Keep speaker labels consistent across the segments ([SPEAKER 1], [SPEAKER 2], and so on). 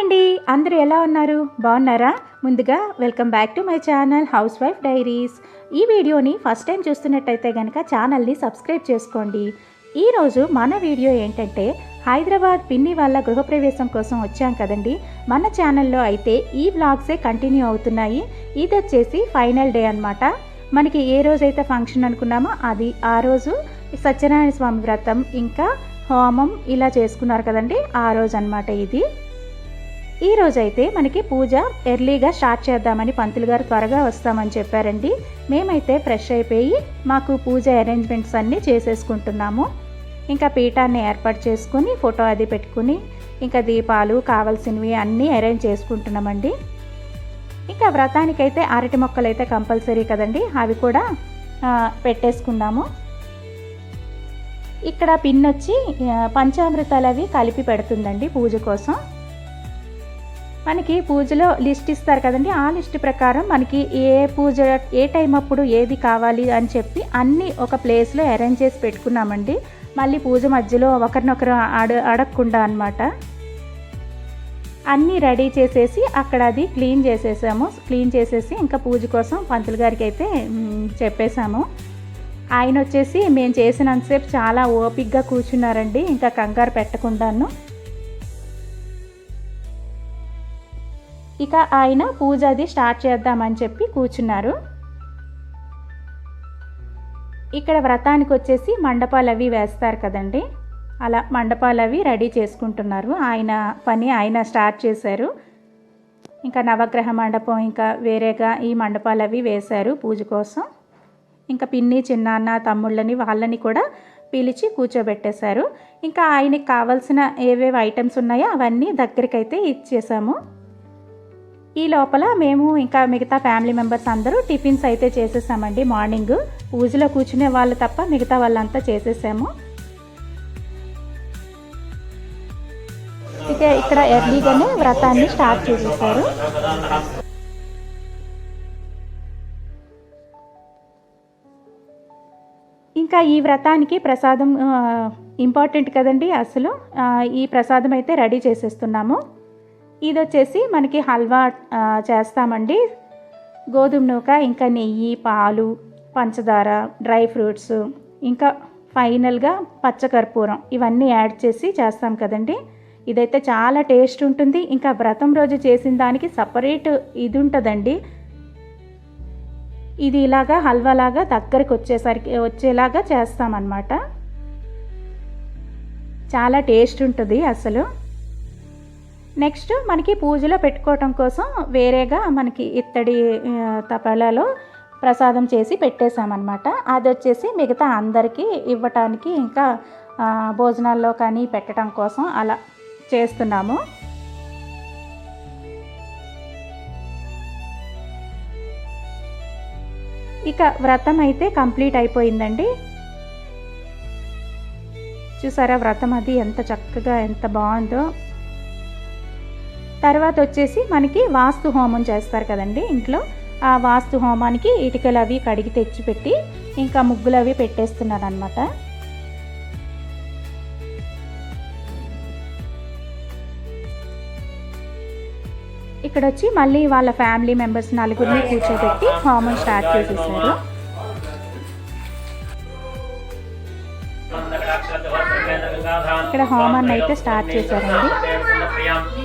[SPEAKER 1] అండి. అందరూ ఎలా ఉన్నారు? బాగున్నారా? ముందుగా welcome back to my channel housewife diaries. ఈ వీడియోని ఫస్ట్ టైం చూస్తున్నట్టయితే కనుక ఛానల్ని సబ్స్క్రైబ్ చేసుకోండి. ఈరోజు మన వీడియో ఏంటంటే హైదరాబాద్ పిన్ని వాళ్ళ గృహప్రవేశం కోసం వచ్చాం కదండి. మన ఛానల్లో అయితే ఈ వ్లాగ్సే కంటిన్యూ అవుతున్నాయి. ఇది వచ్చేసి ఫైనల్ డే అన్నమాట. మనకి ఏ రోజైతే ఫంక్షన్ అనుకున్నామో అది ఆ రోజు సత్యనారాయణ స్వామి వ్రతం ఇంకా హోమం ఇలా చేసుకున్నారు కదండి. ఆ రోజు అన్నమాట ఇది. ఈ రోజైతే మనకి పూజ ఎర్లీగా స్టార్ట్ చేద్దామని పంతులు గారు త్వరగా వస్తామని చెప్పారండి. మేమైతే ఫ్రెష్ అయిపోయి మాకు పూజ అరేంజ్మెంట్స్ అన్నీ చేసేసుకుంటున్నాము. ఇంకా పీఠాన్ని ఏర్పాటు చేసుకుని ఫోటో అది పెట్టుకుని ఇంకా దీపాలు కావాల్సినవి అన్నీ అరేంజ్ చేసుకుంటున్నామండి. ఇంకా వ్రతానికైతే అరటి మొక్కలు అయితే కంపల్సరీ కదండి అవి కూడా పెట్టేసుకున్నాము ఇక్కడ పిన్ వచ్చి పంచామృతాలు అవి కలిపి పెడుతుందండి పూజ కోసం. మనకి పూజలో లిస్ట్ ఇస్తారు కదండి. ఆ లిస్ట్ ప్రకారం మనకి ఏ పూజ ఏ టైం అప్పుడు ఏది కావాలి అని చెప్పి అన్నీ ఒక ప్లేస్లో అరేంజ్ చేసి పెట్టుకున్నామండి. మళ్ళీ పూజ మధ్యలో ఒకరినొకరు అడ అడగకుండా అనమాట అన్నీ రెడీ చేసేసి అక్కడ అది క్లీన్ చేసేసాము. క్లీన్ చేసేసి ఇంకా పూజ కోసం పంతులు గారికి అయితే చెప్పేశాము. ఆయన వచ్చేసి మేము చేసినంతసేపు చాలా ఓపిక్గా కూర్చున్నారండి. ఇంకా కంగారు పెట్టకుండాను. ఇక ఆయన పూజ అది స్టార్ట్ చేద్దామని చెప్పి కూర్చున్నారు. ఇక్కడ వ్రతానికి వచ్చేసి మండపాలు అవి వేస్తారు కదండి. అలా మండపాలు అవి రెడీ చేసుకుంటున్నారు. ఆయన పని ఆయన స్టార్ట్ చేశారు. ఇంకా నవగ్రహ మండపం ఇంకా వేరేగా ఈ మండపాలు అవి వేశారు పూజ కోసం. ఇంకా పిన్ని చిన్నాన్న తమ్ముళ్ళని వాళ్ళని కూడా పిలిచి కూర్చోబెట్టేశారు. ఇంకా ఆయనకి కావాల్సిన ఏవేవి ఐటమ్స్ ఉన్నాయో అవన్నీ దగ్గరికైతే ఇచ్చేసాము. ఈ లోపల మేము ఇంకా మిగతా ఫ్యామిలీ మెంబర్స్ అందరూ టిఫిన్స్ అయితే చేసేసామండి. మార్నింగ్ పూజలో కూర్చునే వాళ్ళు తప్ప మిగతా వాళ్ళంతా చేసేసాము. ఇక ఇక్కడ ఎర్లీగానే వ్రతాన్ని స్టార్ట్ చేసేసారు. ఇంకా ఈ వ్రతానికి ప్రసాదం ఇంపార్టెంట్ కదండి అసలు. ఈ ప్రసాదం అయితే రెడీ చేసేస్తున్నాము. ఇది వచ్చేసి మనకి హల్వా చేస్తామండి. గోధుమ నూక ఇంకా నెయ్యి పాలు పంచదార డ్రై ఫ్రూట్స్ ఇంకా ఫైనల్గా పచ్చకర్పూరం ఇవన్నీ యాడ్ చేసి చేస్తాం కదండి. ఇదైతే చాలా టేస్ట్ ఉంటుంది. ఇంకా వ్రతం రోజు చేసిన దానికి సపరేట్ ఇది ఉంటుందండి ఇది ఇలాగా హల్వాలాగా దగ్గరికి వచ్చేసరికి వచ్చేలాగా చేస్తామన్నమాట. చాలా టేస్ట్ ఉంటుంది అసలు. నెక్స్ట్ మనకి పూజలో పెట్టుకోవటం కోసం వేరేగా మనకి ఇత్తడి ఆ, తపాలాలో ప్రసాదం చేసి పెట్టేశామన్నమాట. అది వచ్చేసి మిగతా అందరికీ ఇవ్వటానికి ఇంకా భోజనాల్లో కానీ పెట్టడం కోసం అలా చేస్తున్నాము. ఇక వ్రతం అయితే కంప్లీట్ అయిపోయిందండి. చూసారా వ్రతం అది ఎంత చక్కగా ఎంత బాగుందో. తర్వాత వచ్చేసి మనకి వాస్తు హోమం చేస్తారు కదండి ఇంట్లో. ఆ వాస్తు హోమానికి ఇటుకలు అవి కడిగి తెచ్చిపెట్టి ఇంకా ముగ్గులు అవి పెట్టేస్తున్నారు అనమాట ఇక్కడ వచ్చి మళ్ళీ వాళ్ళ ఫ్యామిలీ మెంబర్స్ నలుగురిని కూర్చోబెట్టి హోమం స్టార్ట్ చేసేసారు.
[SPEAKER 2] ఇక్కడ హోమాన్ని అయితే స్టార్ట్ చేశారండి.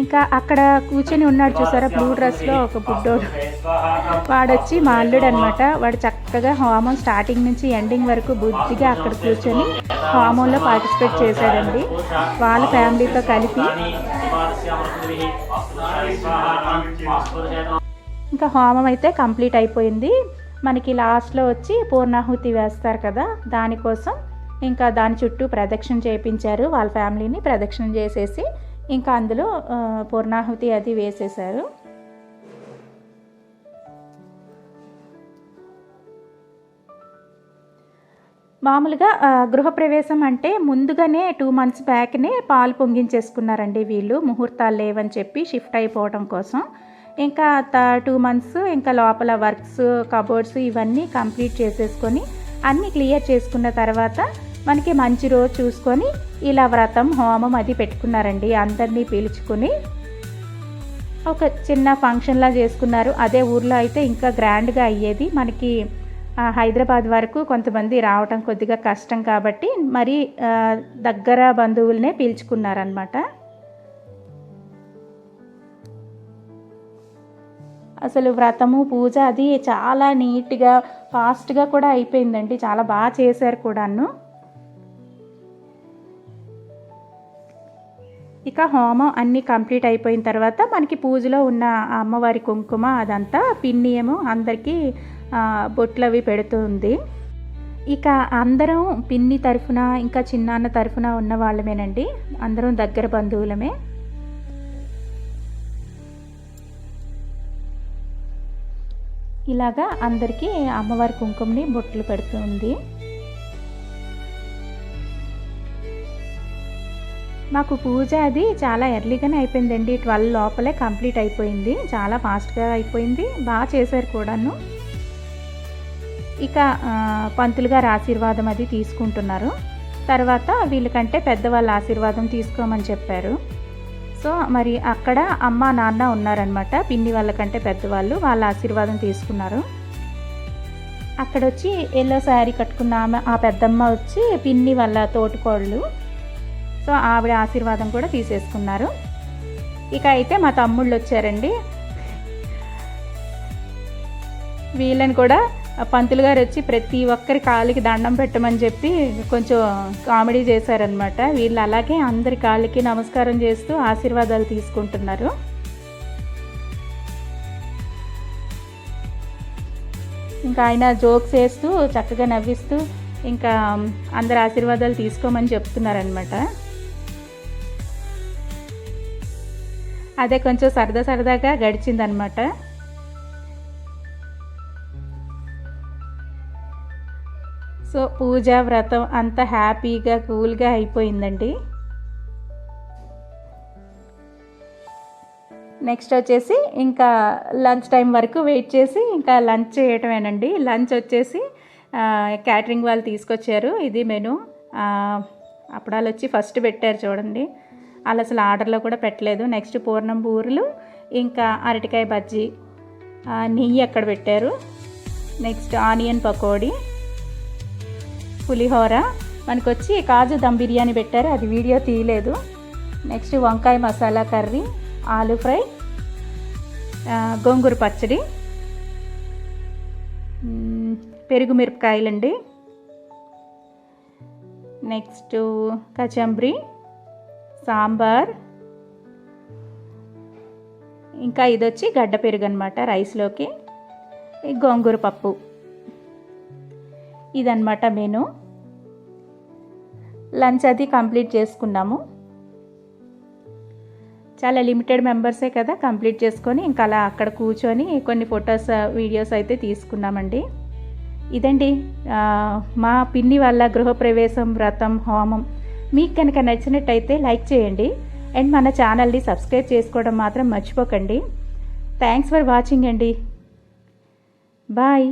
[SPEAKER 1] ఇంకా అక్కడ కూర్చొని ఉన్నాడు చూసారా? బ్లూ డ్రెస్లో ఒక బుడ్డోడు. వాడొచ్చి మా అల్లుడు అనమాట వాడు చక్కగా హోమం స్టార్టింగ్ నుంచి ఎండింగ్ వరకు బుద్ధిగా అక్కడ కూర్చొని హోమంలో పార్టిసిపేట్ చేశాడండి. వాళ్ళ ఫ్యామిలీతో కలిపి. ఇంకా హోమం అయితే కంప్లీట్ అయిపోయింది. మనకి లాస్ట్లో వచ్చి పూర్ణాహుతి వేస్తారు కదా? దానికోసం ఇంకా దాని చుట్టూ ప్రదక్షిణ చేయించారు వాళ్ళ ఫ్యామిలీని ప్రదక్షిణ చేసేసి ఇంకా అందులో పూర్ణాహుతి అది వేసేసారు మామూలుగా గృహప్రవేశం అంటే ముందుగానే టూ మంత్స్ బ్యాక్నే పాలు పొంగించేసుకున్నారండి వీళ్ళు ముహూర్తాలు లేవని చెప్పి షిఫ్ట్ అయిపోవడం కోసం. ఇంకా టూ మంత్స్ ఇంకా లోపల వర్క్స్ కబోర్డ్స్ ఇవన్నీ కంప్లీట్ చేసేసుకొని అన్నీ క్లియర్ చేసుకున్న తర్వాత మనకి మంచి రోజు చూసుకొని ఇలా వ్రతం హోమం అది పెట్టుకున్నారండి. అందరినీ పీల్చుకుని ఒక చిన్న ఫంక్షన్లా చేసుకున్నారు. అదే ఊర్లో అయితే ఇంకా గ్రాండ్గా అయ్యేది. మనకి హైదరాబాద్ వరకు కొంతమంది రావటం కొద్దిగా కష్టం కాబట్టి మరి దగ్గర బంధువులనే పీల్చుకున్నారనమాట అసలు వ్రతము పూజ అది చాలా నీట్గా ఫాస్ట్గా కూడా అయిపోయిందండి. చాలా బాగా చేశారు కూడాను. ఇక హోమం అన్నీ కంప్లీట్ అయిపోయిన తర్వాత మనకి పూజలో ఉన్న అమ్మవారి కుంకుమ అదంతా పిన్ని ఏమో అందరికీ బొట్లవి బొట్లు అవి పెడుతుంది. ఇక అందరం పిన్ని తరఫున ఇంకా చిన్నాన్న తరఫున ఉన్న వాళ్ళమేనండి. అందరం దగ్గర బంధువులమే. ఇలాగా అందరికీ అమ్మవారి కుంకుమని బొట్లు పెడుతుంది. మాకు పూజ అది చాలా ఎర్లీగానే అయిపోయిందండి. ట్వెల్వ్ లోపలే కంప్లీట్ అయిపోయింది. చాలా ఫాస్ట్గా అయిపోయింది. బాగా చేశారు కూడాను. ఇక పంతులు గారు ఆశీర్వాదం అది తీసుకుంటున్నారు. తర్వాత వీళ్ళకంటే పెద్దవాళ్ళ ఆశీర్వాదం తీసుకోమని చెప్పారు. సో మరి అక్కడ అమ్మ నాన్న ఉన్నారనమాట పిన్ని వాళ్ళకంటే పెద్దవాళ్ళు. వాళ్ళ ఆశీర్వాదం తీసుకున్నారు. అక్కడ వచ్చి ఎల్లో శారీ కట్టుకున్న ఆమె ఆ పెద్దమ్మ వచ్చి పిన్ని వాళ్ళ తోటికోళ్ళు సో ఆవిడ ఆశీర్వాదం కూడా తీసేసుకున్నారు. ఇక అయితే మా తమ్ముళ్ళు వచ్చారండి. వీళ్ళని కూడా పంతులు గారు వచ్చి ప్రతి ఒక్కరి కాలికి దండం పెట్టమని చెప్పి కొంచెం కామెడీ చేశారనమాట వీళ్ళు అలాగే అందరి కాళ్ళకి నమస్కారం చేస్తూ ఆశీర్వాదాలు తీసుకుంటున్నారు. ఇంకా ఆయన జోక్స్ వేస్తూ చక్కగా నవ్విస్తూ ఇంకా అందరు ఆశీర్వాదాలు తీసుకోమని చెప్తున్నారనమాట అదే కొంచెం సరదా సరదాగా గడిచిందనమాట సో పూజ వ్రతం అంతా హ్యాపీగా కూల్గా అయిపోయిందండి. నెక్స్ట్ వచ్చేసి ఇంకా లంచ్ టైం వరకు వెయిట్ చేసి ఇంకా లంచ్ చేయటమేనండి. లంచ్ వచ్చేసి క్యాటరింగ్ వాళ్ళు తీసుకొచ్చారు. ఇది మెను. ఆ, అప్పడాలు వచ్చి ఫస్ట్ పెట్టారు చూడండి. వాళ్ళు అసలు ఆర్డర్లో కూడా పెట్టలేదు. నెక్స్ట్ పూర్ణం బూరెలు ఇంకా అరటికాయ బజ్జీ నెయ్యి అక్కడ పెట్టారు? Next onion pakodi pulihora. మనకు వచ్చి కాజు దమ్ బిర్యానీ పెట్టారు. అది వీడియో తీయలేదు. నెక్స్ట్ వంకాయ మసాలా కర్రీ ఆలు ఫ్రై గోంగూర పచ్చడి పెరుగు మిరపకాయలండి. నెక్స్ట్ కచంబ్రీ సాంబార్. ఇంకా ఇది వచ్చి గడ్డ పెరుగు అనమాట రైస్లోకి. ఈ గోంగూర పప్పు. ఇదన్నమాట మెను. లంచ్ అది కంప్లీట్ చేసుకున్నాము. చాలా లిమిటెడ్ మెంబర్సే కదా కంప్లీట్ చేసుకొని ఇంకా అలా అక్కడ కూర్చొని కొన్ని ఫొటోస్ వీడియోస్ అయితే తీసుకున్నామండి. ఇదండి మా పిన్ని వాళ్ళ గృహప్రవేశం వ్రతం హోమం. మీకు కనుక నచ్చినట్టయితే లైక్ చేయండి. అండ్ మన ఛానల్ని సబ్స్క్రైబ్ చేసుకోవడం మాత్రం మర్చిపోకండి. థ్యాంక్స్ ఫర్ వాచింగ్ అండి. బాయ్